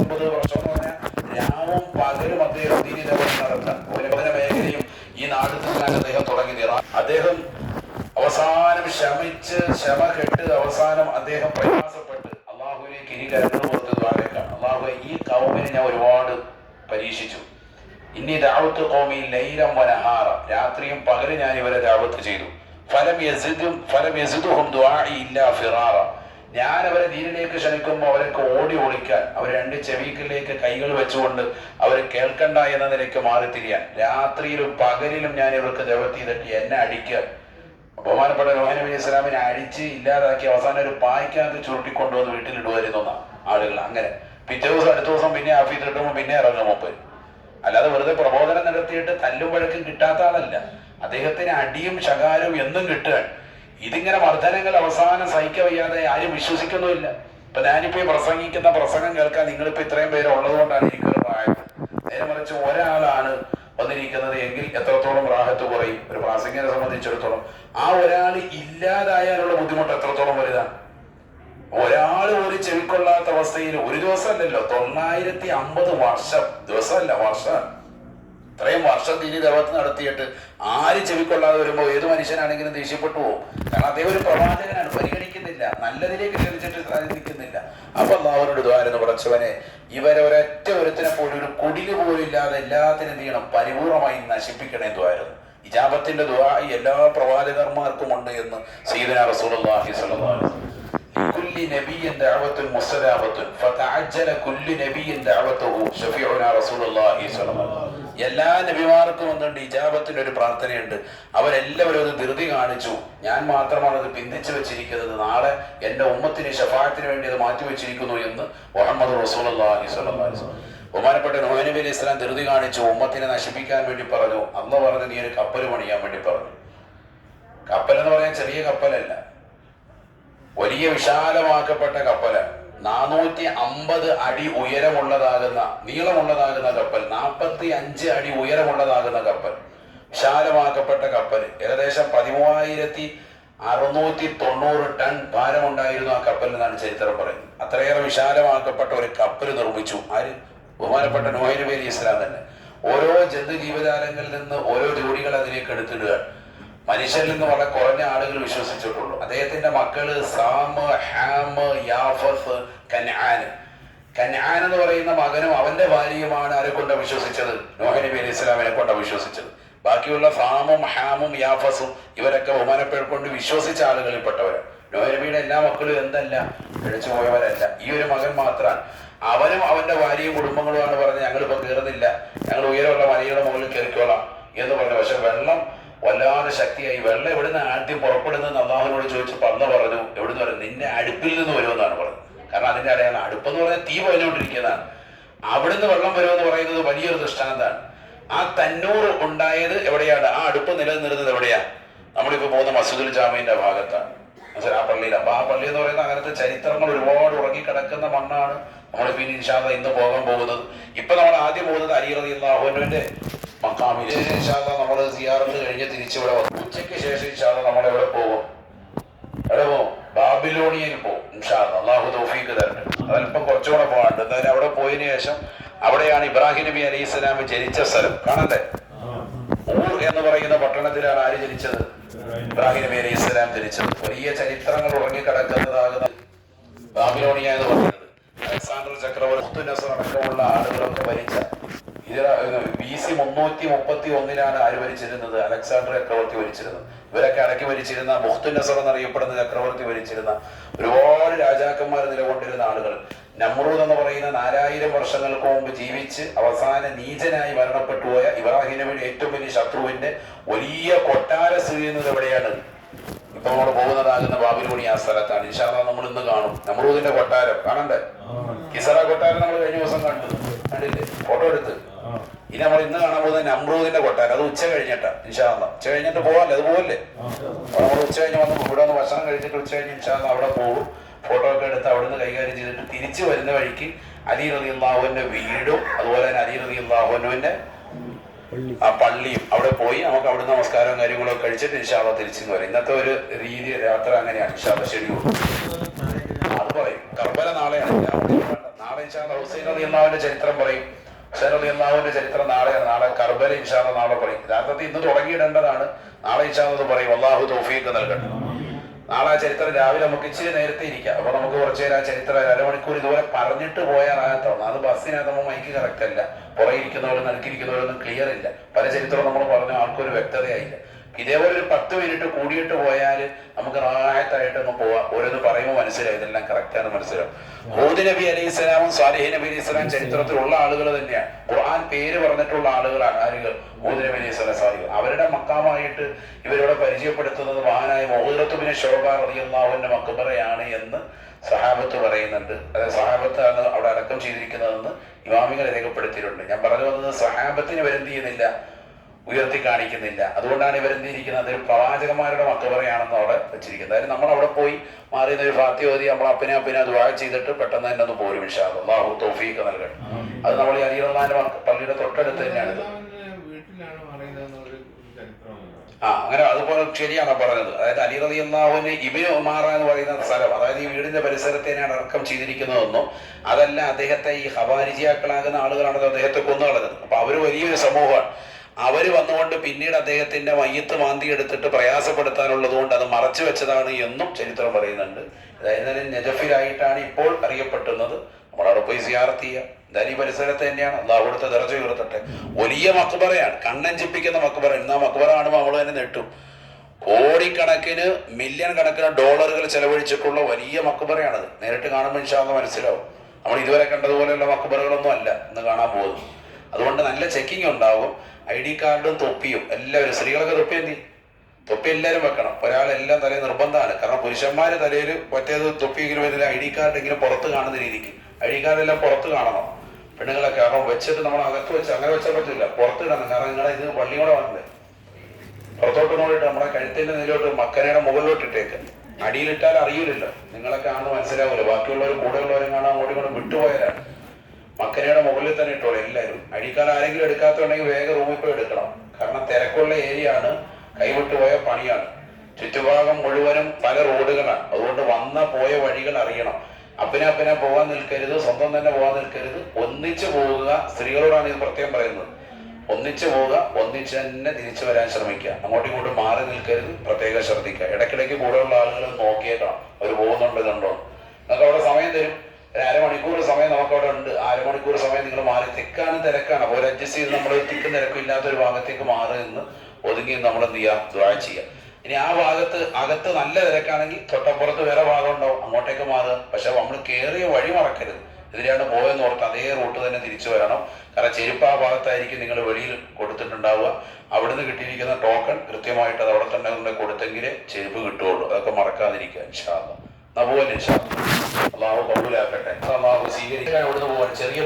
പത്തൊമ്പത് വർഷം പറഞ്ഞാൽ രാവും പകലും അദ്ദേഹം ദീനി ദൗത്യം നടത്താൻ ഉപരിപഠന മേഖലയും ഈ നാട് നിന്നാണ് അദ്ദേഹം തുടങ്ങിയത്. അദ്ദേഹം അവസാനം ശമിച്ച് ശമ കെട്ട് അവസാനം അദ്ദേഹം പ്രയാസപ്പെട്ട് അള്ളാഹുവിലേക്ക് ഇനി കരുതുന്നു കൊടുത്ത് അള്ളാഹു ഈ കൗമിനെ ഞാൻ ഒരുപാട് പരീക്ഷിച്ചു. ഇനി ദാവത്ത് കോമി ലൈലം വനഹാറ രാത്രിയും പകലും ഞാൻ ഇവരെ ദാവത്ത് ചെയ്തു. ഫലം യസിദും ഫലം യസിദുഹും ദ്വാഇ ഇല്ല ഫിറാറ. ഞാൻ അവരെ ദീനിലേക്ക് ക്ഷണിക്കുമ്പോൾ അവരൊക്കെ ഓടി ഒളിക്കാൻ അവർ രണ്ട് ചെവിക്കിലേക്ക് കൈകൾ വെച്ചുകൊണ്ട് അവർ കേൾക്കണ്ട എന്ന നിലയ്ക്ക് മാറിത്തിരിയാൻ രാത്രിയിലും പകലിലും ഞാൻ ഇവർക്ക് ദൈവത്തിൽ തട്ടി എന്നെ അടിക്കുക. ബഹുമാനപ്പെട്ട രോഹൻ നബി ഇസ്ലാമിനെ അടിച്ച് ഇല്ലാതാക്കി അവസാനം ഒരു പായ്ക്കകത്ത് ചുരുട്ടിക്കൊണ്ടുവന്ന് വീട്ടിലിടുമായിരുന്നു ആളുകൾ. അങ്ങനെ പിറ്റേ ദിവസം അടുത്ത ദിവസം പിന്നെ ആഫീസ് കിട്ടുമ്പോൾ പിന്നെ ഇറങ്ങും മൂപ്പ് അല്ലാതെ വെറുതെ പ്രബോധനം നടത്തിയിട്ട് തല്ലും വഴക്കും കിട്ടാത്ത ആളല്ല. അദ്ദേഹത്തിന് അടിയും ശകാരവും എന്നും കിട്ടുകയാണ്. ഇതിങ്ങനെ വർധനങ്ങൾ അവസാനം സഹിക്കവയ്യാതെ ആരും വിശ്വസിക്കുന്നുമില്ല. ഇപ്പൊ ഞാനിപ്പോ പ്രസംഗിക്കുന്ന പ്രസംഗം കേൾക്കാൻ നിങ്ങളിപ്പോ ഇത്രയും പേര് ഉള്ളത് കൊണ്ടാണ് എനിക്ക് പ്രായം നേരെ മറിച്ച് ഒരാളാണ് വന്നിരിക്കുന്നത് എങ്കിൽ എത്രത്തോളം റാഹത്ത് കുറയും? ഒരു പ്രാസംഗികനെ സംബന്ധിച്ചിടത്തോളം. ആ ഒരാൾ ഇല്ലാതായാലുള്ള ബുദ്ധിമുട്ട് എത്രത്തോളം വലുതാണ്? ഒരാൾ ഒരു ചെവിക്കൊള്ളാത്ത അവസ്ഥയിൽ ഒരു ദിവസമല്ലല്ലോ തൊള്ളായിരത്തി അമ്പത് വർഷം. ദിവസമല്ല വർഷം. ഇത്രയും വർഷം തിരി ദൈവത്ത് നടത്തിയിട്ട് ആര് ചെവിക്കൊള്ളാതെ വരുമ്പോൾ ഏത് മനുഷ്യനാണെങ്കിലും ദേഷ്യപ്പെട്ടു പോകും കാരണം അദ്ദേഹം ഒരു പ്രവാചകനാണ് പരിഗണിക്കുന്നില്ല നല്ലതിലേക്ക് ക്ഷണിച്ചിട്ട് സാധിക്കുന്നില്ല അപ്പൊ അള്ളാഹുവിനോട് ദ്വാരുന്നു പടച്ചവനെ ഇവരെ ഒരൊറ്റ ഒരുത്തിനെ പോലും ഒരു കുടില് പോലും ഇല്ലാതെ എല്ലാത്തിനും എന്ത് ചെയ്യണം പരിപൂർണമായി നശിപ്പിക്കണേ ദ്വാരുന്നു ഇജാബത്തിന്റെ ദ്വാ എല്ലാ പ്രവാചകന്മാർക്കും ഉണ്ട് എന്ന് സീദന റസൂലുള്ളാഹി സ്വല്ലല്ലാഹു അലൈഹി വസല്ലം لكل نبي دعوة مستجابة فتعجل كل نبي دعوته شفيعنا رسول الله صلى الله عليه وسلم എല്ലാ നബിമാർക്കും ഒന്നുണ്ട് ഇജാബത്തിന്റെ ഒരു പ്രാർത്ഥനയുണ്ട്. അവരെല്ലാവരും അത് ധൃതി കാണിച്ചു. ഞാൻ മാത്രമാണ് അത് പിന്തിച്ചു വെച്ചിരിക്കുന്നത്. നാളെ എന്റെ ഉമ്മത്തിന് ഷഫായത്തിന് വേണ്ടി അത് മാറ്റി വെച്ചിരിക്കുന്നു എന്ന് മുഹമ്മദ് റസൂൽ ബഹുമാനപ്പെട്ട നോഹനബി അലി ഇസ്ലാം ധൃതി കാണിച്ചു. ഉമ്മത്തിനെ നശിപ്പിക്കാൻ വേണ്ടി പറഞ്ഞു. അന്ന് പറഞ്ഞ് നീ ഒരു കപ്പൽ പണിയാൻ വേണ്ടി പറഞ്ഞു. കപ്പൽ എന്ന് പറയാൻ ചെറിയ കപ്പലല്ല. വലിയ വിശാലമാക്കപ്പെട്ട കപ്പൽ നാനൂറ്റി അമ്പത് അടി ഉയരമുള്ളതാകുന്ന നീളമുള്ളതാകുന്ന കപ്പൽ നാൽപ്പത്തി അഞ്ച് അടി ഉയരമുള്ളതാകുന്ന കപ്പൽ വിശാലമാക്കപ്പെട്ട കപ്പൽ. ഏകദേശം പതിമൂവായിരത്തി അറുന്നൂറ്റി തൊണ്ണൂറ് ടൺ ഭാരമുണ്ടായിരുന്നു ആ കപ്പൽ എന്നാണ് ചരിത്രം പറയുന്നത്. അത്രയേറെ വിശാലമാക്കപ്പെട്ട ഒരു കപ്പൽ നിർമ്മിച്ചു. ആര്? ബഹുമാനപ്പെട്ട നോഹ് പേര് ഇസ്ലാം തന്നെ. ഓരോ ജന്തു ജീവജാലങ്ങളിൽ നിന്ന് ഓരോ ജോഡികൾ അതിലേക്ക് എടുത്തിടുകയാണ് മനുഷ്യരിൽ നിന്ന് വളരെ കുറഞ്ഞ ആളുകൾ വിശ്വസിച്ചിട്ടുള്ളൂ. അദ്ദേഹത്തിന്റെ മക്കൾ സാമ് ഹാമ് യാഫസ് കൻആൻ. കൻആൻ എന്ന് പറയുന്ന മകനും അവന്റെ ഭാര്യയുമാണ് ആരെ കൊണ്ട വിശ്വസിച്ചത്? നോഹ അലൈഹി ഇസ്ലാമിനെ കൊണ്ട് വിശ്വസിച്ചത്. ബാക്കിയുള്ള സാമും ഹാമും യാഫസും ഇവരൊക്കെ ബഹുമാനപ്പെട്ടുകൊണ്ട് വിശ്വസിച്ച ആളുകളിൽപ്പെട്ടവരാണ് നോഹ നബിയുടെ എല്ലാ മക്കളും എന്തല്ല? പിഴച്ചു പോയവരല്ല. ഈ ഒരു മകൻ മാത്രമാണ് അവനും അവന്റെ ഭാര്യയും കുടുംബങ്ങളുമാണ് പറഞ്ഞ് ഞങ്ങളിപ്പോ കയറുന്നില്ല ഞങ്ങൾ ഉയരമുള്ള മലയുടെ മുകളിൽ കയറിക്കോളാം എന്ന് പറഞ്ഞു പക്ഷെ വെള്ളം വല്ലാതെ ശക്തിയായി വെള്ളം എവിടുന്ന് ആദ്യം പുറപ്പെടുന്നത് അള്ളാഹുവിനോട് ചോദിച്ച് പന്ന് പറഞ്ഞു. എവിടുന്ന് പറഞ്ഞു? നിന്റെ അടുപ്പിൽ നിന്ന് വരുമെന്നാണ് പറഞ്ഞത്. കാരണം അതിന്റെ അടയാളം അടുപ്പെന്ന് പറഞ്ഞാൽ തീ പോയിക്കൊണ്ടിരിക്കുന്നതാണ്. അവിടുന്ന് വെള്ളം വരുമെന്ന് പറയുന്നത് വലിയൊരു ദൃഷ്ടാന്താണ് ആ തന്നൂർ ഉണ്ടായത് എവിടെയാണ്? ആ അടുപ്പ് നിലനിന്നിരുന്നത് എവിടെയാ? നമ്മളിപ്പോ പോകുന്ന മസൂദുൽ ജാമീന്റെ ഭാഗത്താണ്? ആ പള്ളിയിൽ അപ്പൊ ആ പള്ളി എന്ന് പറയുന്ന അങ്ങനത്തെ ചരിത്രങ്ങൾ ഒരുപാട് ഉറങ്ങിക്കിടക്കുന്ന മണ്ണാണ്. നമ്മൾ പിന്നെ ഇൻഷാദ ഇന്ന് പോകാൻ പോകുന്നത്. ഇപ്പൊ നമ്മൾ ആദ്യം പോകുന്നത് അലി റതി മക്കാമിൽ ഇൻഷാല്ല നമ്മൾ സിയാറത്ത് കഴിഞ്ഞ് തിരിച്ചിവിടെ വന്നു. ഉച്ചയ്ക്ക് ശേഷം ഇൻഷാല്ല നമ്മൾ എവിടെ പോകും? എവിടെ പോകും? ബാബിലോണിയയിൽ പോകും ഇൻഷാല്ല അള്ളാഹു തോഫീക്ക് തരട്ടെ. അതല്പം കുറച്ചുകൂടെ പോകാണ്ട് എന്തായാലും അവിടെ പോയതിനു ശേഷം അവിടെയാണ് ഇബ്രാഹിം നബി അലൈഹി സ്വലാം ജനിച്ച സ്ഥലം. കാണണ്ടേ? ഊർ എന്ന് പറയുന്ന പട്ടണത്തിലാണ് ആര് ജനിച്ചത്? ഇബ്രാഹിം നബി അലൈഹി സ്വലാം ജനിച്ചത്. വലിയ ചരിത്രങ്ങൾ ഉറങ്ങിക്കിടക്കുന്നതാകുന്ന ബാബിലോണിയ എന്ന് പറയുന്നത്. അലക്സാണ്ടർ ചക്രവർത്തി അടക്കമുള്ള ആളുകളൊക്കെ ഭരിച്ച ബി സി മുന്നൂറ്റി മുപ്പത്തി ഒന്നിലാണ് ആര് ഭരിച്ചിരുന്നത്? അലക്സാണ്ടർ ചക്രവർത്തി ഭരിച്ചിരുന്നത്. ഇവരൊക്കെ അടക്കി ഭരിച്ചിരുന്ന മുഹ്തു നസർ എന്നറിയപ്പെടുന്ന ചക്രവർത്തി ഭരിച്ചിരുന്ന ഒരുപാട് രാജാക്കന്മാർ നിലകൊണ്ടിരുന്ന ആളുകൾ. നമ്രൂദ് എന്ന് പറയുന്ന നാലായിരം വർഷങ്ങൾക്ക് മുമ്പ് ജീവിച്ച് അവസാന നീചനായി മരണപ്പെട്ടു പോയ ഇബ്രാഹിം നബിയുടെ ഏറ്റവും വലിയ ശത്രുവിന്റെ വലിയ കൊട്ടാര സ്ഥിതി ചെയ്യുന്നത് എവിടെയാണ്? ഇപ്പൊ നമ്മൾ പോകുന്നതാകുന്ന ബാബിലോണി ആ സ്ഥലത്താണ്. ഇൻഷാല്ല നമ്മൾ ഇന്ന് കാണും. നമ്രൂദിന്റെ കൊട്ടാരം. കാണണ്ടേ? കിസറ കൊട്ടാരം നമ്മൾ കഴിഞ്ഞ ദിവസം കണ്ടു. കണ്ടില്ലേ? ഫോട്ടോ എടുത്ത്. ഇനി നമ്മൾ ഇന്ന് കാണാൻ പോകുന്നത് നമ്രൂദിന്റെ കൊട്ടാരം. അത് ഉച്ച കഴിഞ്ഞിട്ടാ ഇൻഷാല്ല ഉച്ച കഴിഞ്ഞിട്ട് പോവാല്ലേ? അത് പോവല്ലേ? നമ്മൾ ഉച്ച കഴിഞ്ഞ് വന്ന് ഇവിടെ വന്ന് ഭക്ഷണം കഴിച്ചിട്ട് ഉച്ച കഴിഞ്ഞ് ഇൻഷാല്ല അവിടെ പോകും. ഫോട്ടോ ഒക്കെ എടുത്ത് അവിടുന്ന് കൈകാര്യം ചെയ്തിട്ട് തിരിച്ചു വരുന്ന വഴിക്ക് അലി റതി അള്ളാഹുവിന്റെ വീടും അതുപോലെ തന്നെ അലി റതി അള്ളാഹുവിന്റെ ആ പള്ളിയും അവിടെ പോയി. നമുക്ക് അവിടെ നമസ്കാരവും കാര്യങ്ങളൊക്കെ കഴിച്ചിട്ട് ഇൻഷാല്ല തിരിച്ചു വരാം. ഇന്നത്തെ ഒരു രീതി യാത്ര അങ്ങനെയാണ് ഇൻഷാല്ല ഷെഡ്യൂൾ അത് പറയും. കർബല നാളെയാണ്. നാളെ ഇൻഷാല്ല ഹുസൈൻ അലി അള്ളാഹുവിന്റെ ചരിത്രം പറയും. അള്ളാഹുവിന്റെ ചരിത്രം നാളെ നാളെ കർബല ഇൻഷാല്ല നാളെ പറയും. യഥാർത്ഥത്തിൽ ഇന്ന് തുടങ്ങിയിടേണ്ടതാണ്. നാളെ ഇൻഷാല്ല പറയും. അള്ളാഹു തൗഫീഖ് നൽകട്ടെ. നാളെ ആ ചരിത്രം രാവിലെ നമുക്ക് ഇച്ചിരി നേരത്തെ ഇരിക്കാം. അപ്പൊ നമുക്ക് കുറച്ച് നേരം ആ ചരിത്രം അരമണിക്കൂർ ഇതുപോലെ പറഞ്ഞിട്ട് പോയാൽ പോയാലാകത്തോണം അത് ബസ്സിനകത്ത് നമ്മൾ മൈക്ക് കറക്റ്റ് അല്ല. പുറകെ ഇരിക്കുന്നവരും ക്ലിയർ ഇല്ല. പല ചരിത്രവും നമ്മൾ പറഞ്ഞ ആൾക്കൊരു വ്യക്തതയായില്ല. ഇതേപോലെ ഒരു പത്ത് മിനിറ്റ് കൂടിയിട്ട് പോയാൽ നമുക്ക് റായത്തായിട്ട് ഒന്ന് പോവാം. ഓരോന്ന് പറയുമ്പോൾ മനസ്സിലായി. ഇതെല്ലാം കറക്റ്റാണ് മനസ്സിലാവും. ഹൂദ് നബി അലൈഹി സ്വലാമും സ്വാലിഹി നബി അലൈഹി സ്വലാം ചരിത്രത്തിലുള്ള ആളുകൾ തന്നെയാണ് ഖുർആൻ പേര് പറഞ്ഞിട്ടുള്ള ആളുകളാണ് ആരുകൾ? ഹൂദ് നബി അലൈഹി സ്വലാം സ്വാലിഹ് അവരുടെ മക്കാമായിട്ട് ഇവരോട് പരിചയപ്പെടുത്തുന്നത് മഹാനായ മൊഹുദത്തുബിനെ ശോഭ അറിയുന്ന അവന്റെ മക്കബറയാണ് എന്ന് സഹാബത്ത് പറയുന്നുണ്ട്. അതായത് സഹാബത്താണ് അവിടെ അടക്കം ചെയ്തിരിക്കുന്നതെന്ന് ഇമാമികൾ രേഖപ്പെടുത്തിയിട്ടുണ്ട്. ഞാൻ പറഞ്ഞു വന്നത് സഹാബത്തിന് ഇവരെന്ത് ചെയ്യുന്നില്ല. ഉയർത്തി കാണിക്കുന്നില്ല. അതുകൊണ്ടാണ് ഇവരെന്തിരിക്കുന്നത് അതൊരു പ്രവാചകന്മാരുടെ മക്കബറയാണെന്ന് അവിടെ വെച്ചിരിക്കുന്നത്. അതായത് നമ്മൾ അവിടെ പോയി മാറി ഒരു ഫാത്തി ഓതി നമ്മൾ അപ്പനെ അപ്പനെ ദുആ ചെയ്തിട്ട് പെട്ടെന്ന് തന്നെ ഒന്ന് പോരും ഇൻഷാ അള്ളാഹു തൗഫീഖ് നൽകണം അത് നമ്മൾ ഈ അലിയുള്ളാന്റെ പള്ളിയുടെ തൊട്ടടുത്ത് തന്നെയാണിത് ആ അങ്ങനെ അതുപോലെ ശരിയാണ് പറഞ്ഞത്. അതായത് അലി അള്ളാഹുവിന് ഇബിന് ഉമാറ എന്ന് പറയുന്ന സ്ഥലം അതായത് ഈ വീടിന്റെ പരിസരത്തേനാണ് അടക്കം ചെയ്തിരിക്കുന്നതെന്നും അതല്ല അദ്ദേഹത്തെ ഈ ഹവാരിജിയാക്കളാകുന്ന ആളുകളാണ് അദ്ദേഹത്തെ കൊന്നു കളഞ്ഞത് അപ്പൊ അവർ വലിയൊരു സമൂഹമാണ്. അവർ വന്നുകൊണ്ട് പിന്നീട് അദ്ദേഹത്തിന്റെ മയ്യത്ത് മാന്തി എടുത്തിട്ട് പ്രയാസപ്പെടുത്താനുള്ളത് കൊണ്ട് അത് മറച്ചു വെച്ചതാണ് എന്നും ചരിത്രം പറയുന്നുണ്ട്. അതായത് നജഫിലായിട്ടാണ് ഇപ്പോൾ അറിയപ്പെട്ടുന്നത്. നമ്മളവിടെ പോയി സിയാർത്ത് ചെയ്യുക ഈ പരിസരത്ത് തന്നെയാണ്. അള്ളാഹു കൊടുത്ത ദർജ ഉയർത്തട്ടെ. വലിയ മക്ബറയാണ്. കണ്ണഞ്ചിപ്പിക്കുന്ന മക്ബറ. ഇന്ന് ആ മക്ബറ കാണുമ്പോൾ നമ്മൾ തന്നെ നെട്ടും. കോടിക്കണക്കിന് മില്യൺ കണക്കിന് ഡോളറുകൾ ചെലവഴിച്ചിട്ടുള്ള വലിയ മക്ബറയാണത്. നേരിട്ട് കാണുമ്പോൾ ഇൻഷാന്ന് മനസ്സിലാവും. നമ്മൾ ഇതുവരെ കണ്ടതുപോലെയുള്ള മക്ബറകളൊന്നും അല്ല ഇന്ന് കാണാൻ പോകുന്നു അതുകൊണ്ട് നല്ല ചെക്കിംഗ് ഉണ്ടാവും ഐ ഡി കാർഡും തൊപ്പിയും എല്ലാവരും സ്ത്രീകളൊക്കെ തൊപ്പി എന്തി? തൊപ്പി എല്ലാവരും വെക്കണം. ഒരാളെല്ലാം തലയിൽ നിർബന്ധമാണ്. കാരണം പുരുഷന്മാര് തലയിൽ മറ്റേത് തൊപ്പിയെങ്കിലും വരുന്നില്ല. ഐ ഡി കാർഡ് എങ്കിലും പുറത്ത് കാണുന്ന രീതിക്ക്. ഐ ഡി കാർഡ് എല്ലാം പുറത്ത് കാണണം. പെണ്ണുങ്ങളൊക്കെ കാരണം വെച്ചിട്ട് നമ്മൾ അകത്ത് വെച്ച് അങ്ങനെ വെച്ചാൽ പറ്റില്ല പുറത്ത് ഇടണം. കാരണം നിങ്ങളെ ഇത് പള്ളി കൂടെ വന്നത്. പുറത്തോട്ട് നോക്കിയിട്ട് നമ്മുടെ കഴുത്തിന്റെ നിലയിലോട്ട് മക്കനയുടെ മുകളിലോട്ട് ഇട്ടേക്ക്. അടിയിലിട്ടാൽ അറിയില്ലല്ലോ നിങ്ങളൊക്കെ ആണെന്ന് മനസ്സിലാവില്ല ബാക്കിയുള്ളവർ കൂടെയുള്ളവരും കാണാൻ അങ്ങോട്ടും ഇങ്ങോട്ടും വിട്ടുപോയാലാണ്. മക്കനയുടെ മുകളിൽ തന്നെ ഇട്ടോളൂ എല്ലാവരും. അഴിക്കാൻ ആരെങ്കിലും എടുക്കാത്തുണ്ടെങ്കിൽ വേഗം റൂമിൽ പോയി എടുക്കണം. കാരണം തിരക്കുള്ള ഏരിയ ആണ്. കൈവിട്ടു പോയ പണിയാണ്. ചുറ്റുഭാഗം മുഴുവനും പല റോഡുകളാണ്. അതുകൊണ്ട് വന്ന പോയ വഴികൾ അറിയണം. അപ്പനെ അപ്പനെ പോകാൻ നിൽക്കരുത്. സ്വന്തം തന്നെ പോകാൻ നിൽക്കരുത്. ഒന്നിച്ചു പോവുക. സ്ത്രീകളോടാണ് ഇത് പ്രത്യേകം പറയുന്നത്. ഒന്നിച്ചു പോവുക. ഒന്നിച്ച് തന്നെ തിരിച്ചു വരാൻ ശ്രമിക്കുക. അങ്ങോട്ടും ഇങ്ങോട്ടും മാറി നിൽക്കരുത്. പ്രത്യേകം ശ്രദ്ധിക്കുക. ഇടയ്ക്കിടയ്ക്ക് കൂടെയുള്ള ആളുകൾ നോക്കിയേക്കണം അവർ പോകുന്നുണ്ട് ഇതുണ്ടോ നിങ്ങൾക്ക് അവിടെ സമയം തരും. അരമണിക്കൂർ സമയം നമുക്ക് അവിടെ ഉണ്ട്. അരമണിക്കൂർ സമയം നിങ്ങൾ മാറി. തിക്കാണ് തിരക്കാണ്. അപ്പോൾ അഡ്ജസ്റ്റ് ചെയ്ത് നമ്മൾ തിക്കും തിരക്കും ഇല്ലാത്ത ഒരു ഭാഗത്തേക്ക് മാറി നിന്ന് ഒതുങ്ങി നമ്മൾ എന്ത് ചെയ്യാം ദ്വാ ചെയ്യാം ഇനി ആ ഭാഗത്ത് അകത്ത് നല്ല തിരക്കാണെങ്കിൽ തൊട്ടപ്പുറത്ത് വേറെ ഭാഗം ഉണ്ടാവും. അങ്ങോട്ടേക്ക് മാറുക. പക്ഷെ നമ്മൾ കയറിയ വഴി മറക്കരുത്. ഇതിലാണ് പോയെന്ന് ഓർത്ത് അതേ റൂട്ട് തന്നെ തിരിച്ചു വരണം. കാരണം ചെരുപ്പ് ആ ഭാഗത്തായിരിക്കും നിങ്ങൾ വെളിയിൽ കൊടുത്തിട്ടുണ്ടാവുക. അവിടുന്ന് കിട്ടിയിരിക്കുന്ന ടോക്കൺ കൃത്യമായിട്ട് അത് അവിടെ തന്നെ കൊടുത്തെങ്കിലേ ചെരുപ്പ് കിട്ടുകയുള്ളൂ. അതൊക്കെ മറക്കാതിരിക്കുക ഇൻഷാല്ല അതുപോലെ ഇൻഷാ അള്ളാഹു കബൂലാക്കട്ടെ. അള്ളാഹു സ്വീകരിക്കാൻ അവിടുന്ന് പോകാൻ ചെറിയ